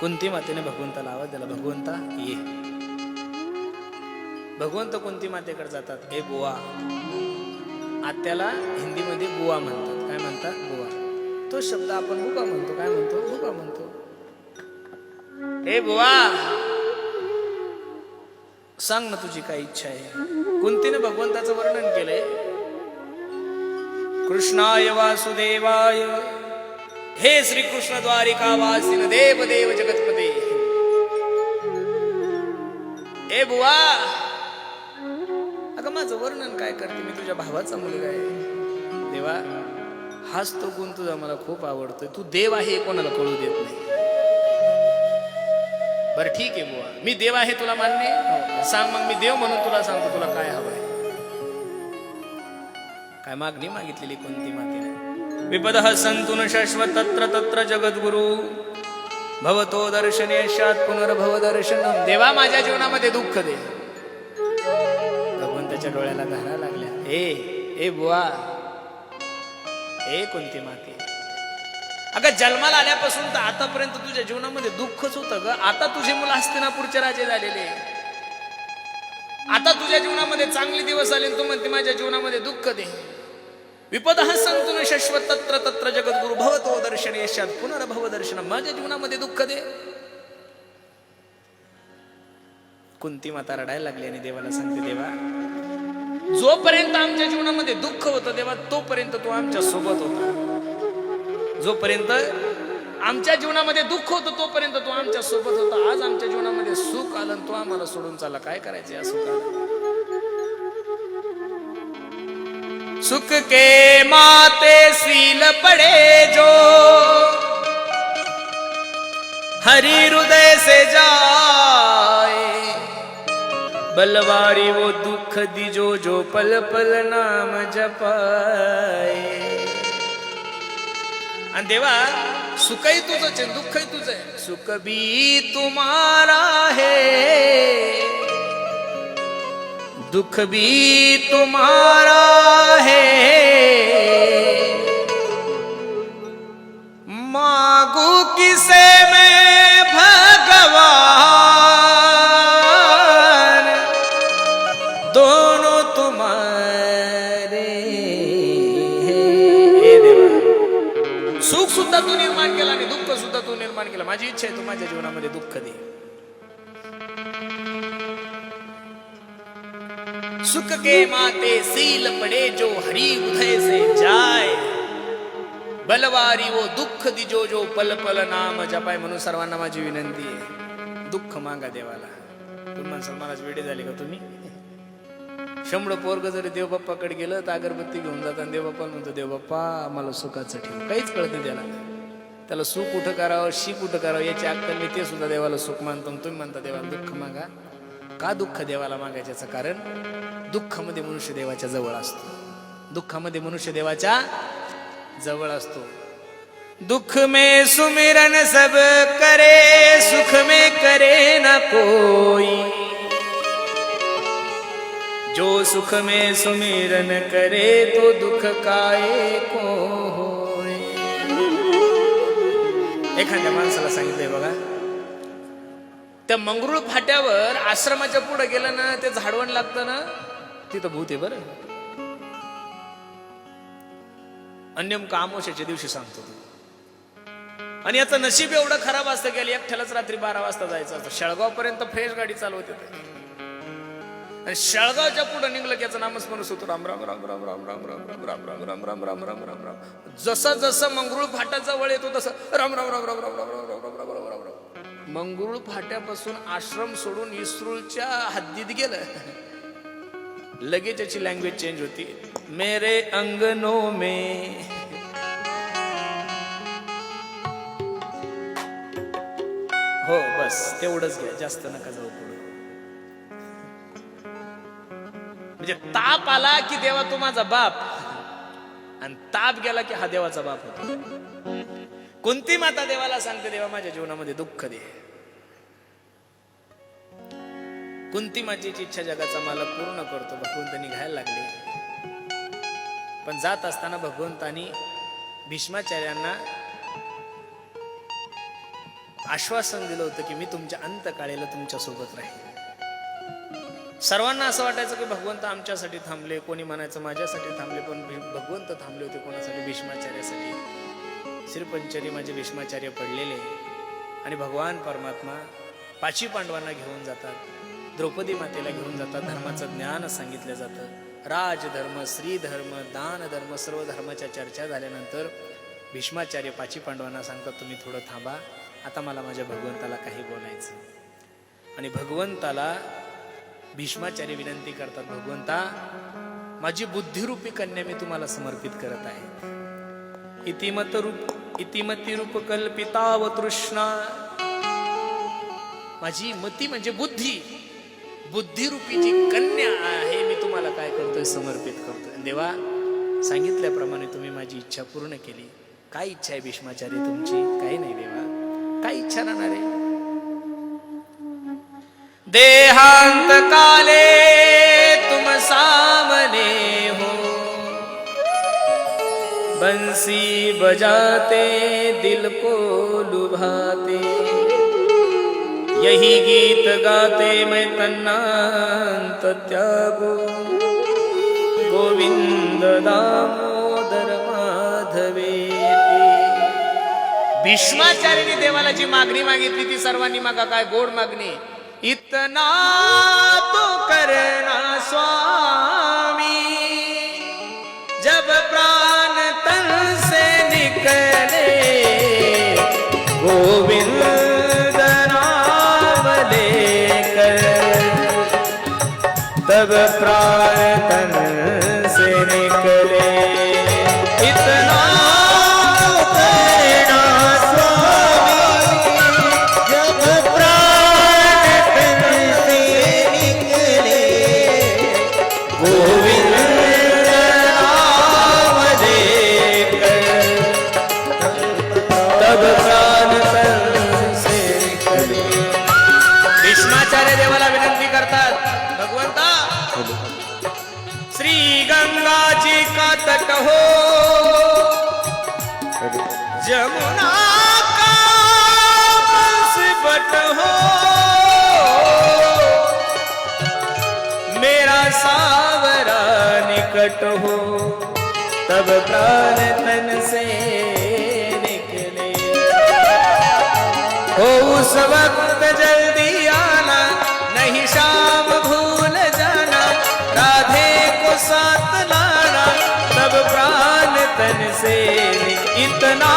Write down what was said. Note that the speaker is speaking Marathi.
कुंती मातेने भगवंताला आवाज दिला भगवंता ये. भगवंत कुंती मातेकडे जातात. ए बुवा. आत्याला हिंदीमध्ये बुवा म्हणतात. काय म्हणतात? बुवा. तो शब्द आपण बुबा म्हणतो. काय म्हणतो? बुवा म्हणतो. ए बुवा. सांग ना तुझी काय इच्छा आहे. कुंतीने भगवंताचं वर्णन केलंय. कृष्णाय वासुदेवाय हे श्रीकृष्ण द्वारिका वासिन देव देव जगतपती. ए बुवा! अगं माझं वर्णन काय करते? मी तुझ्या भावाचा मुलगा आहे. देवा हाच तो गुण तुझा मला खूप आवडतोय. तू देव आहे हे कोणाला कळू देत नाही. बरं ठीक आहे बुवा. मी देव आहे तुला मान्य? हो. सांग मग मी देव म्हणून तुला सांगतो तुला काय हवंय? काय मागणी मागितलेली कोणती मातेने? विपद संतुन शश्वत तत्र तत्र जगद्गुरु। भवतो दर्शनेशात पुनर्भव दर्शन। देवा माझ्या जीवनामध्ये दुःख दे। भगवंताच्या डोळ्याला धारा लागल्या। ए ए बुवा। ए कोणती माती। अगं जन्माला आल्यापासून तर आतापर्यंत तुझ्या जीवनामध्ये दुःखच होतं ग. आता तुझी मुलं हस्तिनापूरचे राजे झालेले आता तुझ्या जीवनामध्ये चांगले दिवस आले तू म्हणते माझ्या जीवनामध्ये दुःख दे. विपदः हा संतुन शाश्वत तत्र तत्र जगद्गुरु भवतो दर्शन यशात पुनर्भव दर्शन. माझ्या जीवनामध्ये दुःख दे. कुंती माता रडायला लागली आणि देवाला सांगते देवा जोपर्यंत आमच्या जीवनामध्ये दुःख होतं देवा तोपर्यंत तो आमच्यासोबत होता. जोपर्यंत आमच्या जीवनामध्ये दुःख होतं तोपर्यंत तो आमच्यासोबत होता. आज आमच्या जीवनामध्ये सुख आलं आणि तू आम्हाला सोडून चालला. काय करायचं या सुखाला सुख के माते सील पड़े जो। हरि हृदय से जाए बलवारी वो दुख दिजो जो पल पल नाम जपाए। आणि देवा सुखही तुझंच आहे दुःखही तुझं आहे सुख भी तुम्हारा है। दुख भी तुम्हारा है। मांगू किसे मैं भगवान? दोनों तुम्हारे सुख सुद्धा तू निर्माण केला आणि दुःख सुद्धा तू निर्माण केला. माझी इच्छा आहे तू माझ्या जीवनामध्ये दुःख दे. सुख के माते सील पड़े जो हरि उदय से जाए। बलवारी वो दुःख दिजो जो पल पल नाम जपाय म्हणून सर्वांना माझी विनंती आहे दुःख मागा देवाला। तुम्हाला सन्मानाची महाराज झाले का तुम्ही? शंभर पोरग जरी देवबाप्पाकडे गेलं तर अगरबत्ती घेऊन जातात आणि देवबाप्पा म्हणतो देवबाप्पा आम्हाला सुखाचं ठेव. काहीच कळत नाही त्याला. त्याला सुख कुठं करावं शी कुठं करावं याची अक्कल नाही ते सुद्धा देवाला सुख मानतो तुम्ही म्हणता देवाला दुःख मागा. का दुःख देवाला मागायच्याचं कारण दुःखामध्ये मनुष्य देवाच्या जवळ असतो. दुःखामध्ये मनुष्य देवाच्या जवळ असतो. दुःख में सुमिरन सब करे सुख में करे न कोई. जो सुख में सुमिरन करे तो दुख काय को होय. एखाद्या माणसाला सांगितलंय बघा त्या मंगरुळ फाट्यावर आश्रमाच्या पुढे गेलं ना ते झाडवण लागतं ना तिथं भूत आहे बरं अन्यम कामोशाच्या दिवशी सांगतो आणि याचं नशीब एवढं खराब असतं गेलं एकट्यालाच रात्री बारा वाजता जायचं असतं शेळगाव पर्यंत फ्रेश गाडी चालवते आणि शेळगावच्या पुढे निघलं की याचं नामस्मरण होतो राम राम राम राम राम राम राम राम राम राम राम राम राम राम राम राम जसं जसं मंगरुळ फाटा जवळ येतो तसं राम राम राम राम राम राम राम राम राम राम मंगरुळ फाट्यापासून आश्रम सोडून इस्रूलच्या हद्दीत गेलं. लगेच त्याची लँग्वेज चेंज होती. मेरे अंगनो मे. हो बस तेवढंच घ्या जास्त नका जाऊ पुढे. म्हणजे ताप आला की देवा तो माझा बाप. आणि ताप गेला की हा देवाचा बाप होता. कोणती माता देवाला सांगते देवा माझ्या जीवनामध्ये दुःख दे. कुंती माझीची इच्छा जगाचा मला पूर्ण करतो भगवंत निघायला लागले. पण जात असताना भगवंतानी भीष्माचार्यांना आश्वासन दिलं होतं की मी तुमच्या अंतकाळेला तुमच्यासोबत राहील सर्वांना असं वाटायचं की भगवंत आमच्यासाठी थांबले कोणी म्हणायचं माझ्यासाठी थांबले पण भगवंत थांबले होते कोणासाठी? भीष्माचार्यासाठी. श्रीपंचरी माझे भीष्माचार्य पडलेले आणि भगवान परमात्मा पाची पांडवांना घेऊन जातात. द्रौपदी मातेला घेऊन जातात. धर्माचं ज्ञान सांगितलं जातं. राजधर्म श्रीधर्म दान धर्म सर्व धर्माच्या चर्चा झाल्यानंतर भीष्माचार्य पाची पांडवांना सांगतात तुम्ही थोडं थांबा. आता मला माझ्या भगवंताला काही बोलायचं आणि भगवंताला भीष्माचार्य विनंती करतात भगवंता माझी बुद्धिरूपी कन्या मी तुम्हाला समर्पित करत आहे. इतिमत रूप इतिमती तृष्णा माझी मती म्हणजे बुद्धी. बुद्धिरूपी जी कन्या आहे मी तुम्हाला काय करतोय? समर्पित करतोय. देवा सांगितल्याप्रमाणे तुम्ही माझी इच्छा पूर्ण केली. काय इच्छा आहे भीष्माचारी तुमची? काही नाही देवा. काय इच्छा राहणार आहे? देहांत काले बंसी बजाते, दिल को लुभाते। यही गीत गाते मैं तन्नांत त्यागो। गोविंद दामोदर माधवे भीष्माचार्याने देवाला जी मागणी मागितली, ती सर्वांनी मागा. काय गोड मागणी? इतना तो करना स्वामी तब प्राण से निकले। इतना करना श्री गंगा जी का तट हो। जमुना का बट हो। मेरा सावरा निकट हो। तब प्राण तन से निकले। हो उस वक्त जल्दी आना नहीं शाह साथ लाना तब प्राण तन से इतना